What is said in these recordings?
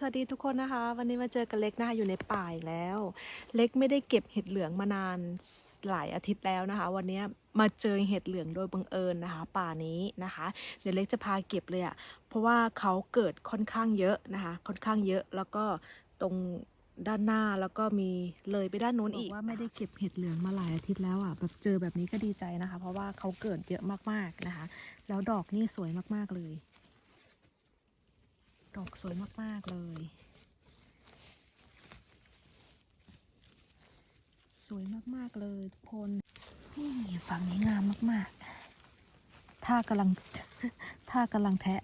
สวัสดีทุกคนนะคะ วันนี้มาเจอกันเล็กนะคะอยู่ในป่าอีกแล้ว เล็กไม่ได้เก็บเห็ดเหลืองมานานหลายอาทิตย์แล้วนะคะ วันนี้มาเจอเห็ดเหลืองโดยบังเอิญนะคะ ป่านี้นะคะ เดี๋ยวเล็กจะพาเก็บเลยอะ่ะเพราะว่าเขาเกิดค่อนข้างเยอะนะคะ ค่อนข้างเยอะแล้วก็ตรงด้านหน้าแล้วก็มีเลยไปด้านโน้นอีกว่าไม่ได้เก็บเห็ดเหลืองมาหลายอาทิตย์แล้วอะแบบเจอแบบนี้ก็ดีใจนะคะ เพราะว่าเขาเกิดเยอะมากๆนะคะ แล้วดอกนี่สวยมากๆเลย ดอกสวยมาก ๆ เลย สวยมาก ๆ เลยทุกคนนี่ฝั่งนี้งามมาก ๆ ท่ากำลัง ท่ากำลังแทะ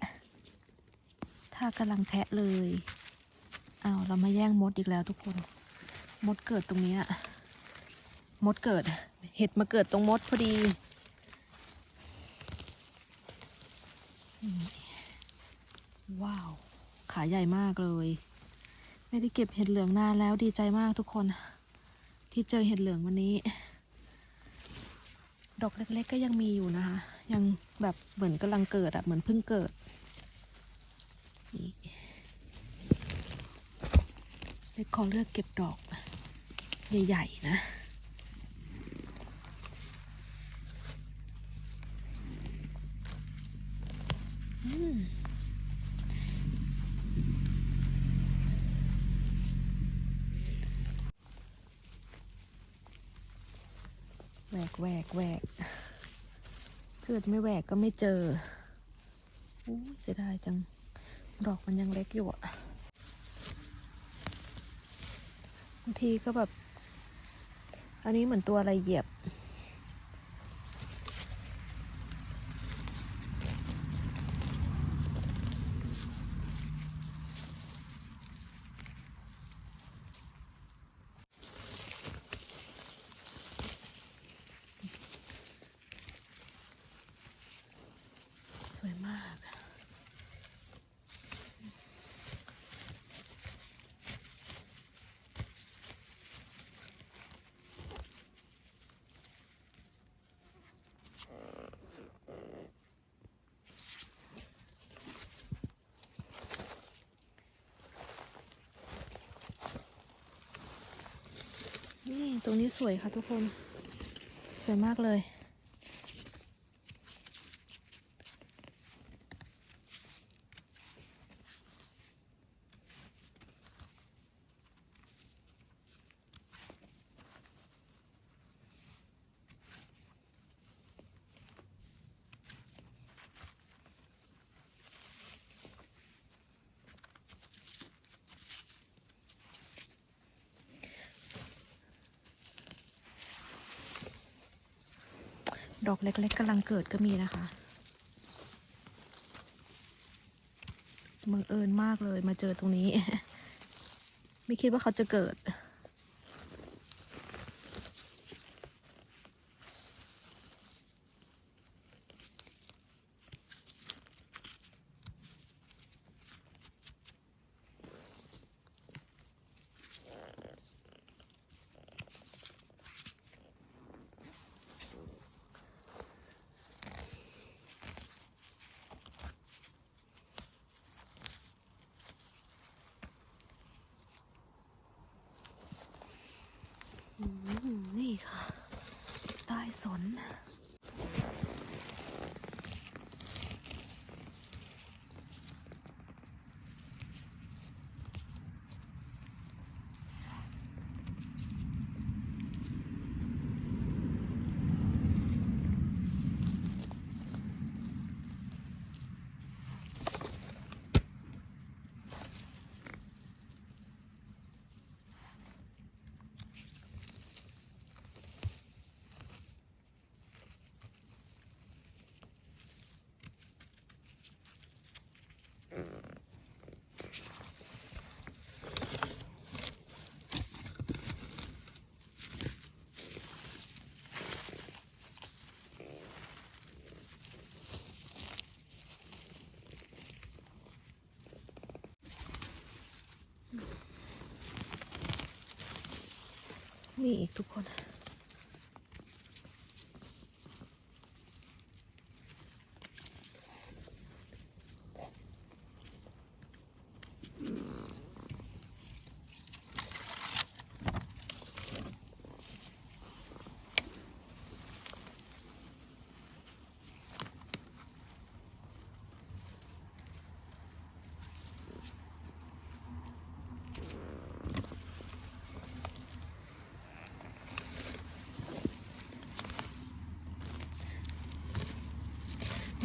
ท่ากำลังแทะเลยอ้าวเรามาแย่งมดอีกแล้วทุกคน มดเกิดตรงเนี้ยมดเกิด เห็ดมาเกิดตรงมดพอดีนี่ว้าว ขาใหญ่มากเลย ไม่ได้เก็บเห็ดเหลืองนานแล้วดีใจมากทุกคน ที่เจอเห็ดเหลืองวันนี้ ดอกเล็กๆก็ยังมีอยู่นะคะ ยังแบบเหมือนกำลังเกิดอะเหมือนเพิ่งเกิดนี่เล็กขอเลือกเก็บดอก ใหญ่ๆนะ อืม แหวกแหวกแหวก เกิดไม่แหวกก็ไม่เจออู้เสียดายจัง ดอกมันยังเล็กอยู่อะบางทีก็แบบ อันนี้เหมือนตัวอะไรเหยียบ สวยมาก นี่ ตรงนี้สวยค่ะทุกคน สวยมากเลย เล็กๆกำลังเกิดก็มีนะคะบังเอิญมากเลยมาเจอตรงนี้ ไม่คิดว่าเขาจะเกิด อืมนี่ค่ะ ใต้สน นี่อีกทุกคน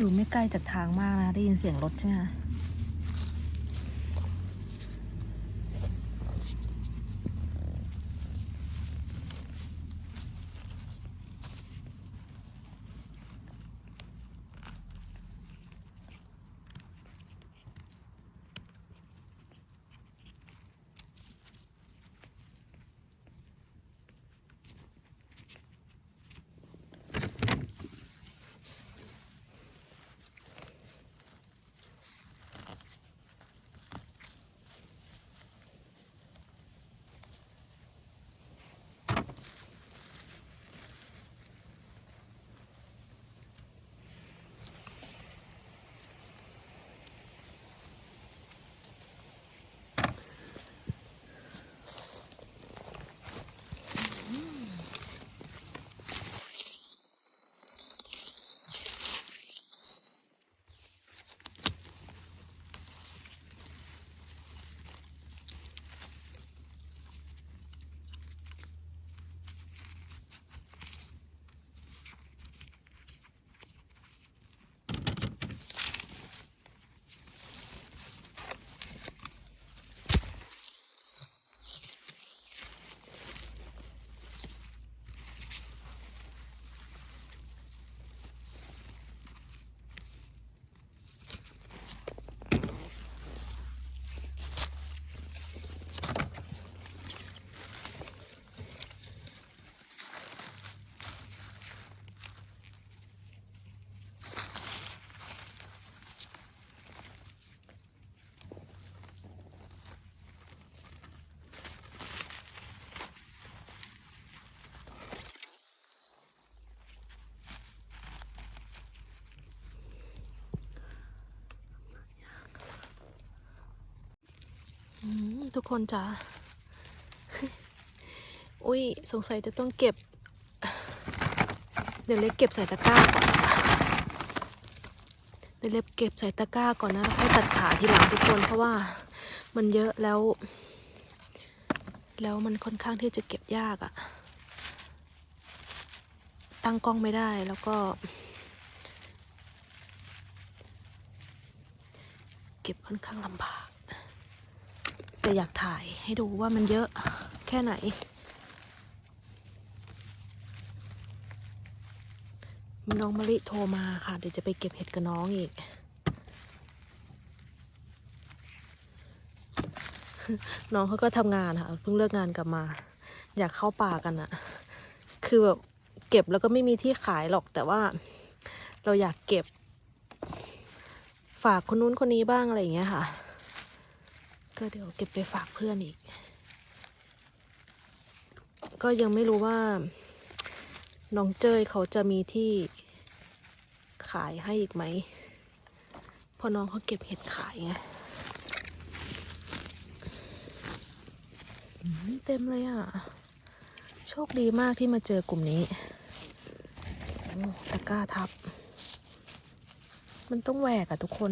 อยู่ไม่ไกลจากทางมากนะได้ยินเสียงรถใช่ไหม ทุกคนจ้าอุ้ยสงสัยจะต้องเก็บ เดี๋ยวเล็กเก็บใส่ตะกร้าก่อนเดี๋ยวเล็กเก็บใส่ตะกร้าก่อนนะแล้วค่อยตัดขาทีหลังทุกคนเพราะว่ามันเยอะแล้ว แล้วมันค่อนข้างที่จะเก็บยากอะตั้งกล้องไม่ได้แล้วก็เก็บค่อนข้างลำบาก แต่อยากถ่ายให้ดูว่ามันเยอะแค่ไหน น้องมะลิโทรมาค่ะ เดี๋ยวจะไปเก็บเห็ดกับน้องอีก น้องเขาก็ทำงานค่ะ เพิ่งเลิกงานกลับมา อยากเข้าป่ากันอะคือแบบเก็บแล้วก็ไม่มีที่ขายหรอกแต่ว่าเราอยากเก็บ ฝากคนนู้นคนนี้บ้างอะไรอย่างเงี้ยค่ะ ก็เดี๋ยวเก็บไปฝากเพื่อนอีก ก็ยังไม่รู้ว่า น้องเจยเขาจะมีที่ขายให้อีกไหมเพราะน้องเขาเก็บเห็ดขายไงเต็มเลยอะ โชคดีมากที่มาเจอกลุ่มนี้ตะกร้าทับ มันต้องแหวกอะทุกคน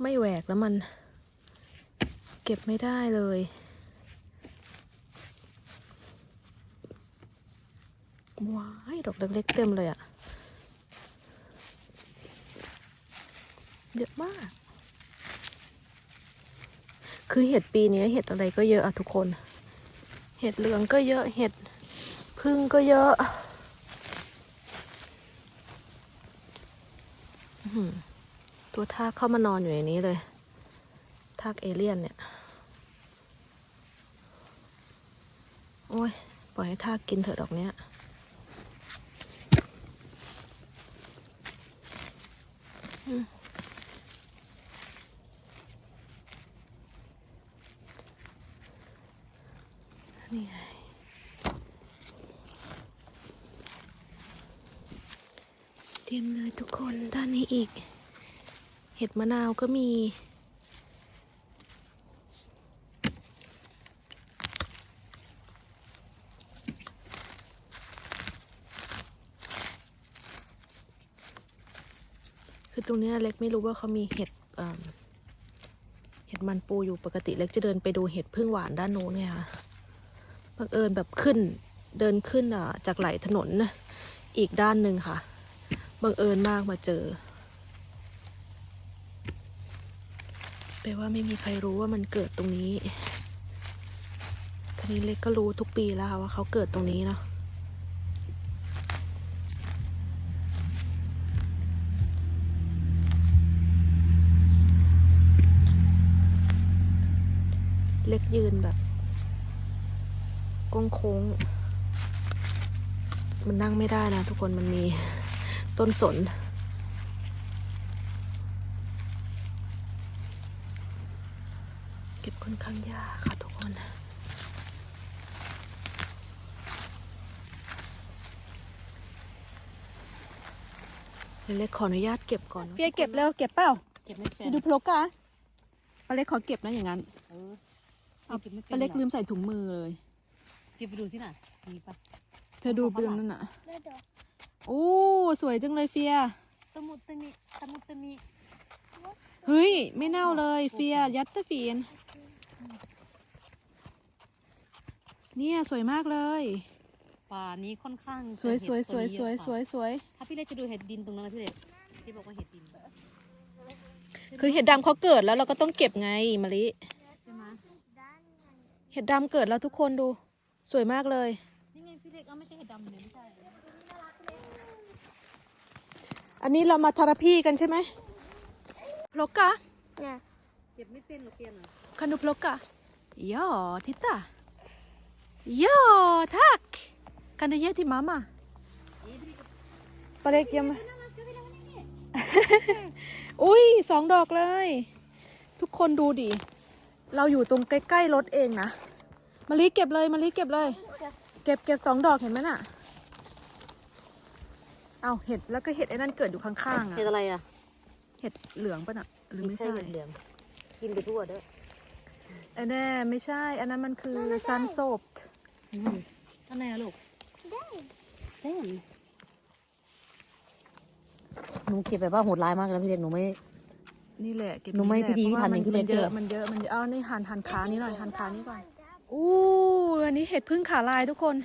ไม่แหวกแล้วมัน เก็บไม่ได้เลย ว้ายดอกเล็กๆเต็มเลยอะเยอะมาก คือเห็ดปีนี้เห็ดอะไรก็เยอะอะทุกคน เห็ดเหลืองก็เยอะเห็ดพึ่งก็เยอะตัวทากเข้ามานอนอยู่ในนี้เลย ทากเอเลี่ยนเนี่ย โอ้ย ปล่อยให้ากินเถอะดอกเนี้ยนี่ไงเตรียมเลยทุกคนด้านนี้อีก เห็ดมะนาวก็มี รงนี้เล็กไม่รู้ว่าเขามีเห็ดเห็ดมันปูอยู่ปกติเล็กจะเดินไปดูเห็ดพึ่งหวานด้านโน้นไงคะบังเอิญแบบขึ้นเดินขึ้นจากไหลถนนอีกด้านหนึ่งค่ะบังเอิญมากมาเจอแปลว่าไม่มีใครรู้ว่ามันเกิดตรงนี้ทีนนี้เล็กก็รู้ทุกปีแล้วค่ะว่าเขาเกิดตรงนี้เนาะ ล็กยืนแบบโค้งๆมันนั่งไม่ได้นะ ทุกคนมันมีต้นสน เก็บค่อนข้างยากค่ะทุกคนเดี๋ยวเล็กขออนุญาตเก็บก่อนเปียเก็บแล้วเก็บเปล่า เก็บไม่เป็ไปนดูพลกอะปลาเล็กขอเก็บนะอย่างนั้น เออเอาเก็บไม่เป็นปลาเล็กหรอลืมใส่ถุงมือเลย เก็บไปดูสิน่ะมีปะเธอดูไปตรงนั้นน่ะโอ้สวยจังเลยเฟีย ตะมุตะมิตะมุตะมิเฮ้ย ไม่เน่าเลยเฟียยัตเตอร์ฟีน เนี่ยสวยมากเลย ป่านี้ค่อนข้างสวยจะสวยเห็ดสวยตัสวยนี้สวยสวยเยอะกว่าถ้าพี่เล็กจะดูเห็ดดินตรงนั้นนะพี่เล็กที่บอกว่าเห็ดดินคือเห็ดดำเขาเกิดแล้วเราก็ต้องเก็บไงมะลิใช่ไหม เห็ดดำเกิดแล้วทุกคนดู สวยมากเลย นี่ไงพี่เล็กเอาไม่ใช่เห็ดดำเนี่ยไม่ใช่อันนี้เรามาทาราพีกันใช่ไหมพลกกะเก็บไม่เป็นหรอกเปียนอะ Kan du plocka? Ja, titta. Ja, tack! Kan du ge till mamma? ปลาเล็กยังไม่อุ้ยสองดอกเลย ทุกคนดูดิ เราอยู่ตรงใกล้ๆรถเองนะมะลิเก็บเลยมะลิเก็บเลย เก็บเก็บสองดอกเห็นไหมน่ะ เอาเห็ดแล้วก็เห็ดไอ้นั่นเกิดอยู่ข้างๆอะ เห็ดอะไรอะ เห็ดเหลืองปะน่ะหรือไม่ใช่เห็ดเหลือง กินไปทั่วเด้อไอ้แน่ไม่ใช่ อันนั้นมันคือซันโซบอืมท่านไหนอะลูกได้ได้หนูเก็บแบบว่าโหดร้ายมากเลยพี่เล็กหนูไม่ นี่แหละเก็บหนูไม่แหละพิธีพิถันพระว่อย่างที่เรียนมันเยอะเจอมันเยอะมันเยอะเอานี่หันหันขานี้หน่อยหันขานี้ก่อนอู้อันนี้เห็ดพึ่งขาลายทุกคน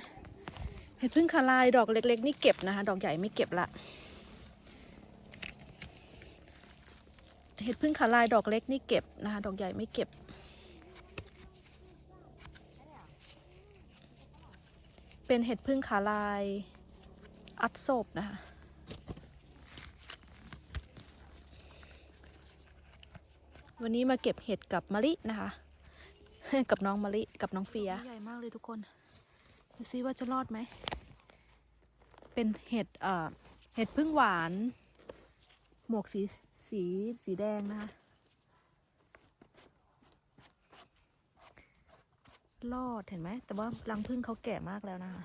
เห็ดพึ่งขาลายดอกเล็ก ๆ นี่เก็บนะคะ ดอกใหญ่ไม่เก็บละเห็ดพึ่งขาลายดอกเล็กนี่เก็บนะคะ ดอกใหญ่ไม่เก็บ เป็นเห็ดพึ่งขาลายอัดโศบนะคะ วันนี้มาเก็บเห็ดกับมะลินะคะ กับน้องมะลิกับน้องเฟียใหญ่มากเลยทุกคนดูซิว่าจะรอดไหม เป็นเห็ดเอ่อเห็ดพึ่งหวาน หมวกสีสีสีแดงนะคะ รอดเห็นไหม แต่ว่ารังพึ่งเขาแก่มากแล้วนะคะ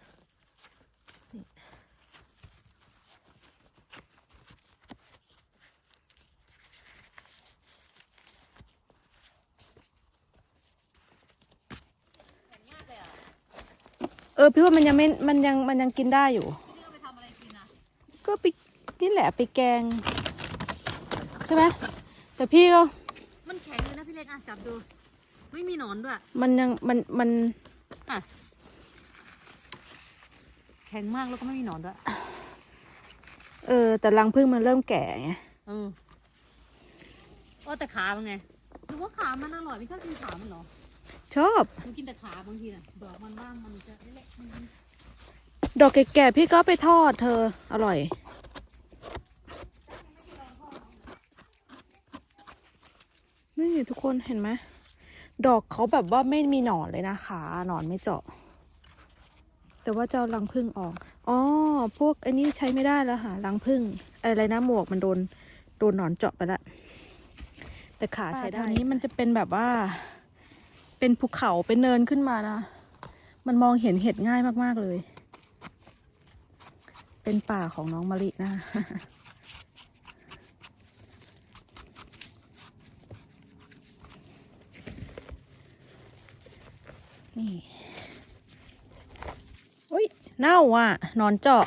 เออพี่ว่ามันยังไม่มันยังมันยังกินได้อยู่ไปทำอะไรกินอะก็ไปนี่แหละไปแกง ใช่ไหมแต่พี่ก็ มันแข็งเลยนะพี่เล็กอะจับดู ไม่มีหนอนด้วย มันยังมันมันอะแข็งมากแล้วก็ไม่มีหนอนด้วย เออ แต่รังพึ่งมันเริ่มแก่ไงเออโอ้แต่ขามันไงหรือว่าขามันอร่อยไม่ชอบกินขามันเหรอ ชอบ หนูกินแต่ขาบางทีน่ะดอกมันบ้างมันจะเล็กๆมันดอกแก่ๆพี่ก็ไปทอดเธอ อร่อย นี่ทุกคนเห็นไหมดอกเขาแบบว่าไม่มีหนอนเลยนะขาหนอนไม่เจาะ แต่ว่าจะเอารังพึ่งออกอ๋อพวกอันนี้ใช้ไม่ได้แล้วค่ะรังพึ่งอะไรนะหมวกมันโดนโดนหนอนเจาะไปละแต่ขาใช้ได้ นี้มันจะเป็นแบบว่า เป็นภูเขาเป็นเนินขึ้นมานะ มันมองเห็นเห็ดง่ายมากๆเลย เป็นป่าของน้องมะลินะนี่ อุ้ยเน่าอะ นอนเจาะ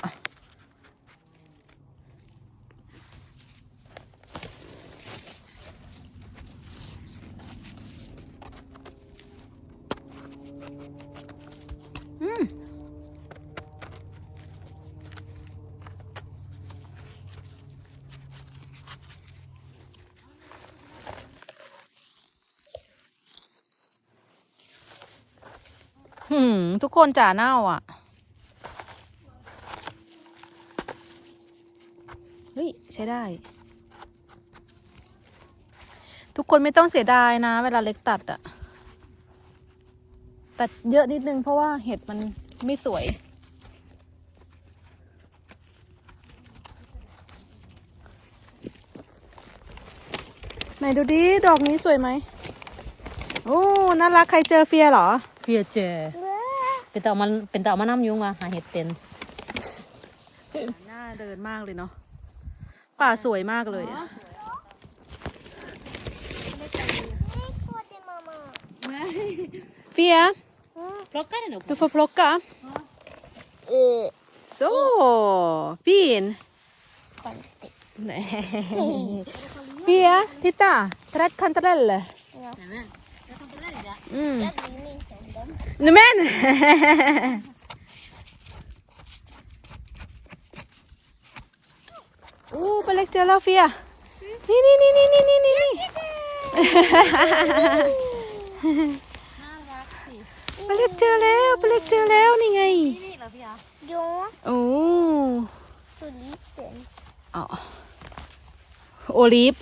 หืมทุกคนจ่าเน่าอะ เฮ้ย ใช้ได้ ทุกคนไม่ต้องเสียดายนะ เวลาเล็กตัดอะตัดเยอะนิดนึงเพราะว่าเห็ดมันไม่สวย ไหนดูดิ ดอกนี้สวยไหมโอ้ น่ารักใครเจอเฟียเหรอ เฟียเจเป็นแต่เอามันเป็นแต่เอามาน้ำยุงว่ะหาเห็ดเป็นน่าเดินมากเลยเนาะป่าสวยมากเลยอะเฟีย Plockar den upp. du får plocka. Så, fin. Nej. Fia, titta. Träd kantareller. Nämen. Jag kan inte välja. Mm. Nej men! oh, balik jar lah Fia. Ni ni ni ni ni ni ni. ni. น่ารักสิ balik jar แล้ว balik jar แล้วนี่ไงนี่เหรอพี่อา Ja, โอ้ så liten. อ๋อโอลีฟ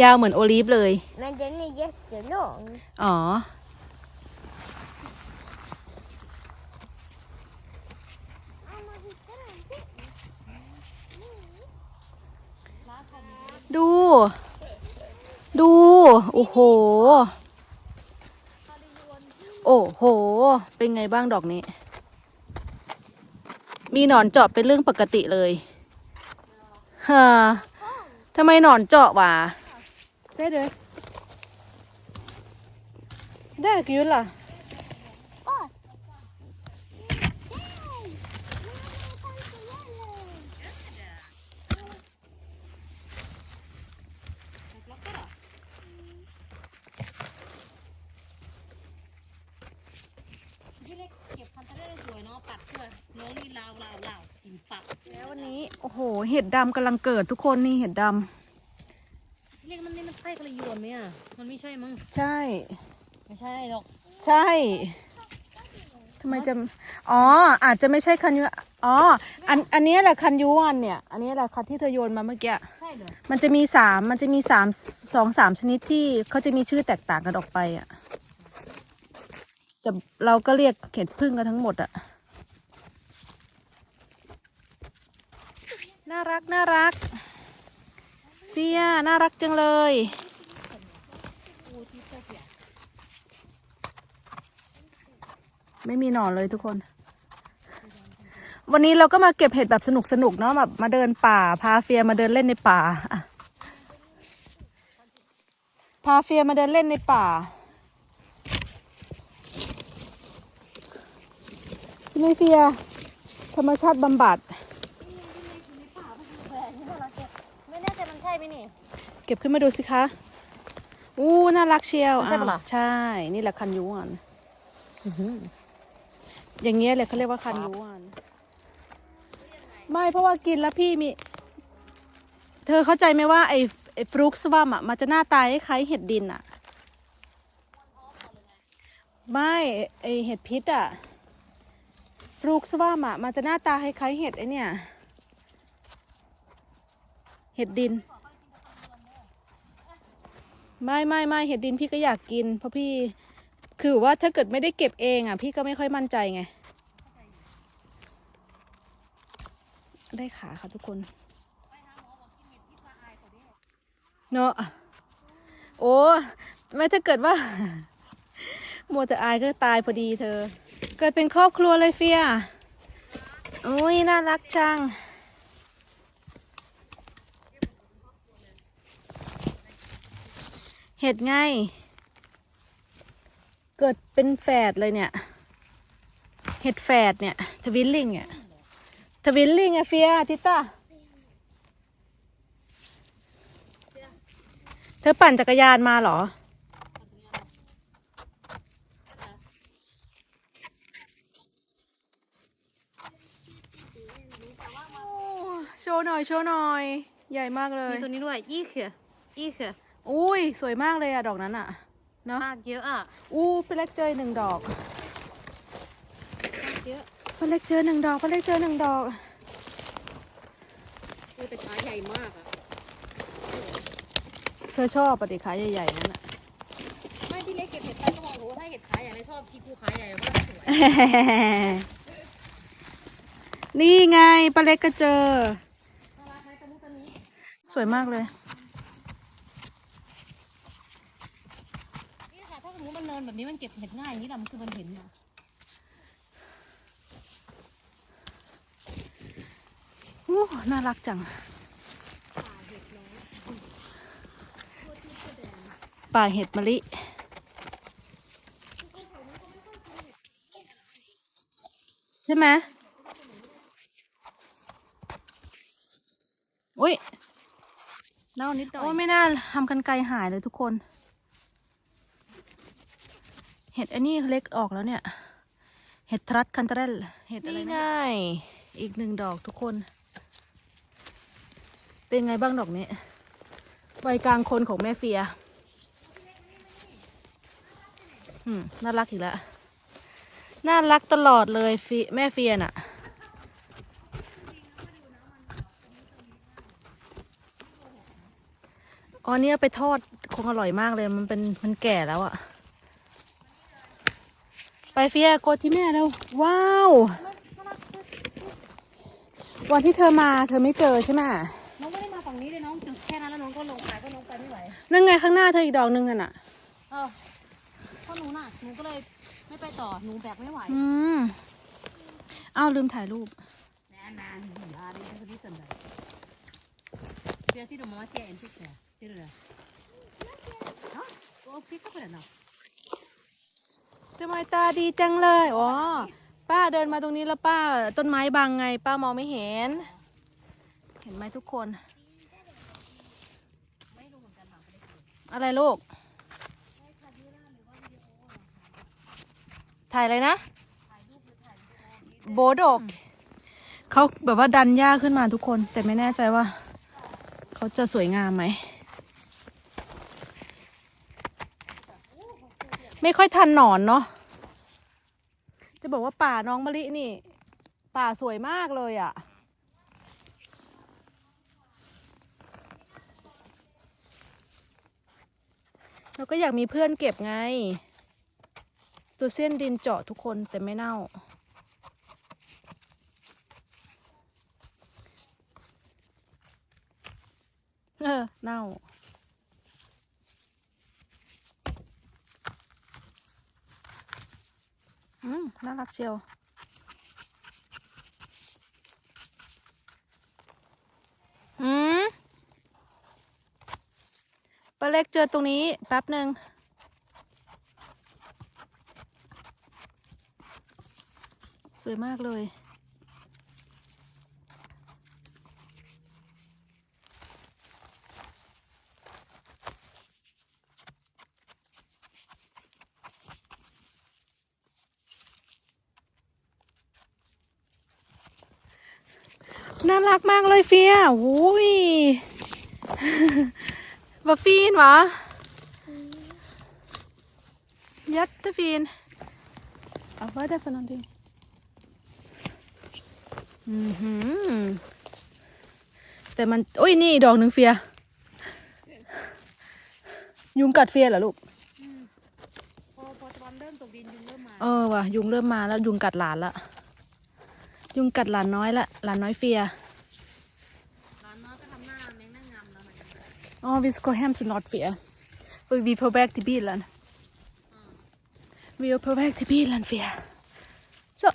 ยาวเหมือนโอลีฟเลย Men den är jättelång. อ๋อ ดู ดู โอ้โห โอ้โห เป็นไงบ้างดอกนี้ มีหนอนเจาะเป็นเรื่องปกติเลยฮะทำไมหนอนเจาะวะ เซ่เด้อได้กี่ยุนล่ะพี่เล็กเก็บพันธุ์ได้สวยเนาะปัดเพื่อน้องนี่ลาวลาวลาวจิมปักแล้ววันนี้ โอ้โห เห็ดดำกำลังเกิดทุกคนนี่เห็ดดเรียกมันนี่มั นใช่กระยวนไหมอะ มันไม่ใช่มั้งำใช่ ไม่ใช่หรอก ใช่ทำไมจะอ๋อ อาจจะไม่ใช่คันยูอ๋อ อัน อันนี้แหละคันยูวันเนี่ย อันนี้แหละคันที่เธอโยนมาเมื่อกี้ ใช่เหรอ มันจะมีสามมันจะมีสามสองสามชนิดที่เขาจะมีชื่อแตกต่างกันออกไปอะ แต่เราก็เรียกเห็ดพึ่งกันทั้งหมดอะ น่ารัก น่ารักเฟีย น่ารักจังเลย ไม่มีหนอนเลยทุกคน วันนี้เราก็มาเก็บเห็ดแบบสนุกสนุกๆเนาะแบบมาเดินป่า พาเฟียมาเดินเล่นในป่า พาเฟียมาเดินเล่นในป่าใช่ไหมเฟีย ธรรมชาติบำบัด ไม่แน่ใจมันใช่ไหมนี่ เก็บขึ้นมาดูสิคะ อู้ น่ารักเชียวใช่ปะล่ะอ้าวใช่ นี่แหละคันยูอัน อย่างเงี้ยเลยเขาเรียกว่าคันยูอันไม่เพราะว่ากินแล้วพี่มี เธอเข้าใจไหมว่าไอ้ไอ้ฟรุกสวัมอะมันจะหน้าตาคล้ายๆเห็ดดินอะ ไม่ไอเห็ดพิษอะฟรุกสวัมอะมันจะหน้าตาคล้ายๆเห็ดไอเนี่ย เห็ดดิน ไม่ไม่ไม่เห็ดดินพี่ก็อยากกิน เพราะพี่ คือว่าถ้าเกิดไม่ได้เก็บเองอะ พี่ก็ไม่ค่อยมั่นใจไง ได้ขาค่ะทุกคนเนาะโอ้ไม่ถ้าเกิดว่ามัวแต่อายก็ตายพอดีเธอ เกิดเป็นครอบครัวเลยเฟียโอ้ยน่ารักจังเห็ดไง เกิดเป็นแฝดเลยเนี่ย เห็ดแฝดเนี่ย ทวินลิงเนี่ย ทวินลิงอะเฟียทิต้า เธอปั่นจักรยานมาเหรอ โชว์หน่อย โชว์หน่อย ใหญ่มากเลย มีตัวนี้ด้วย อีเขืออีเขืออุ้ย สวยมากเลยอะดอกนั้นอะ เนาะมากเยอะอะอู้เป็นเล็กเจอหนึ่งดอกเยอะป้าเล็กเจอหนึ่งดอกป้าเล็กเจอหนึ่งดอกโอ้แต่ขาใหญ่มากอะเธอชอบปฏิขาใหญ่ๆนั่นน่ะไม่ที่เล็กเก็บเห็ดไปก็บอกโอ้ถ้าเห็ดขาใหญ่เลยชอบที่กูขาใหญ่มากสวยนี่ไงป้าเล็กก็เจอน่ารักไหมตะมุตะมิสวยมากเลย นี่ค่ะถ้าสมมติมั นเนินแบบนี้มันเก็บเห็ดง่ายอย่างนี้แหละมันคือมันเห็นอะอู้น่ารักจัง ป่าเห็ดมะลิใช่ไหมอุ้ยเน่านิดหน่อย โอ้ยไม่น่าทำกันไกลหายเลยทุกคนเห็ดอันนี้เล็กออกแล้วเนี่ย เห็ดทรัสคันเตอร์เรลเห็ดอะไรนะง่ายอีกหนึ่งดอกทุกคน เป็นไงบ้างดอกนี้ใบกลางคนของแม่เฟีย อืม น่ารักอีกแล้ว น่ารักตลอดเลยฟิแม่เฟียน่ะ อ๋อเนี่ยไปทอดคงอร่อยมากเลย มันเป็นมันแก่แล้วอะไป เฟียกดที่แม่แล้ว ว้าว วันที่เธอมาเธอไม่เจอใช่ไหมน้องไม่ได้มาฝั่งนี้เลยน้องจุดแค่นั้นแล้วน้องก็ลงไปก็น้องไปไม่ไหวนั่นไงข้างหน้าเธออีกดอกหนึงกันอะเออเพราะหนูน่ะหนูก็เลยไม่ไปต่อหนูแบกไม่ไหวอืมอ้าวลืมถ่ายรูปนานๆอ่านี่คือที่สนใจเดี๋ยวที่หนูมาเจ๊เอ็นที่เสียที่ดูเลยเนาะโอ้พี่ก็เป็นเนาะ ทำไมตาดีจังเลยอ๋อป้าเดินมาตรงนี้แล้วป้าต้นไม้บังไง ป้ามองไม่เห็น เห็นไหมทุกคน อะไรลูกถ่ายอะไรนะโบดกเขาแบบว่าดันหญ้าขึ้นมาทุกคน แต่ไม่แน่ใจว่า เขาจะสวยงามไหม ไม่ค่อยทันหนอนเนาะจะบอกว่าป่าน้องมะลินี่ ป่าสวยมากเลยอะ่ะ เราก็อยากมีเพื่อนเก็บไง ตัวเส้นดินเจาะทุกคนแต่ไม่เน่า เออ เน่า อืมน่ารักเชียว อืมปลาเล็กเจอตรงนี้แป๊บหนึ่งสวยมากเลย น่ารักมากเลยเฟียโอ้ย Vad fin va? Jättefin. Ja, vad är det för någonting? Mhm. แต่มันโอ้ยนี่อีกดอกหนึ่งเฟีย ยุงกัดเฟียเหรอลูกพอพอตะวันเริ่มตกดินยุงเริ่มมา เออว่ะยุงเริ่มมาแล้วยุงกัดหลานละ ยุงกัดหลานน้อยละ หลานน้อยเฟียร้านน้อยก็ทำหน้าแมงนั่งงามแล้วมัน Ja, vi ska hem snart Fia. Och vi är på väg till bilen. Vi är på väg till bilen Fia. Så.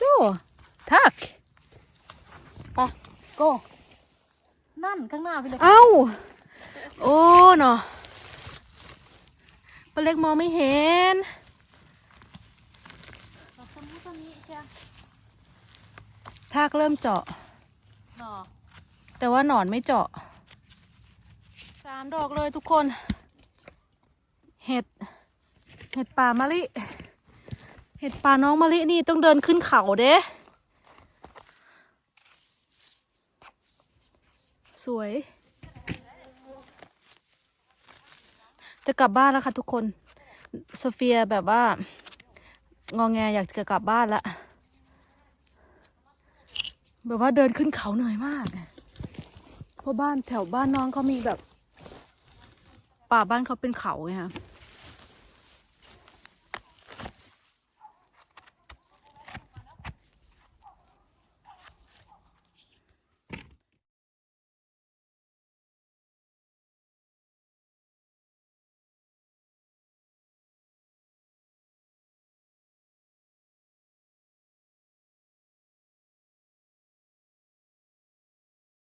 Så. Tack. Va? Gå. นั่นข้างหน้าพี่เลย Au! Åh, nå. ปลาเล็กมองไม่เห็น ดอกตะมุตะมิใช่ ทากเริ่มเจาะหรอแต่ว่าหนอนไม่เจาะสามดอกเลยทุกคน เห็ด เห็ดป่ามะลิ เห็ดป่าน้องมะลินี่ต้องเดินขึ้นเขาเด้สวย จะกลับบ้านแล้วค่ะทุกคน โซเฟียแบบว่างอแงอยากจะกลับบ้านละ แบบว่าเดินขึ้นเขาเหนื่อยมาก เพราะบ้านแถวบ้านน้องเขามีแบบ ป่าบ้านเขาเป็นเขาไงคะ